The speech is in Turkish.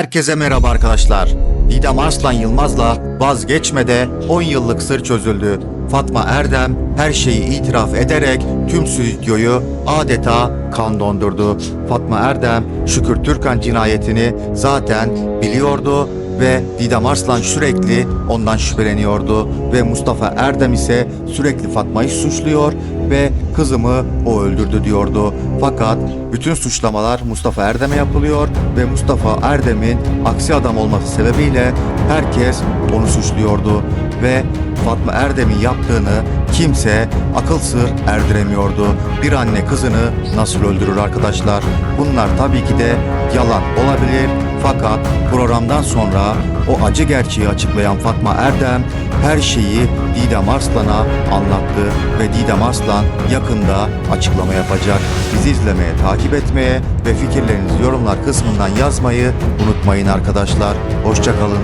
Herkese merhaba arkadaşlar. Didem Arslan Yılmaz'la vazgeçmede 10 yıllık sır çözüldü. Fatma Erdem her şeyi itiraf ederek tüm stüdyoyu adeta kan dondurdu. Fatma Erdem Şükür Türkan cinayetini zaten biliyordu ve Didem Arslan sürekli ondan şüpheleniyordu ve Mustafa Erdem ise sürekli Fatma'yı suçluyor ve kızımı o öldürdü diyordu. Fakat bütün suçlamalar Mustafa Erdem'e yapılıyor ve Mustafa Erdem'in aksi adam olması sebebiyle herkes onu suçluyordu ve Fatma Erdem'in yaptığını kimse akıl sır erdiremiyordu. Bir anne kızını nasıl öldürür arkadaşlar? Bunlar tabii ki de yalan olabilir fakat programdan sonra o acı gerçeği açıklayan Fatma Erdem her şeyi Didem Arslan'a anlattı ve Didem Arslan yakında açıklama yapacak. Bizi izlemeye, takip etmeye ve fikirlerinizi yorumlar kısmından yazmayı unutmayın arkadaşlar. Hoşçakalın.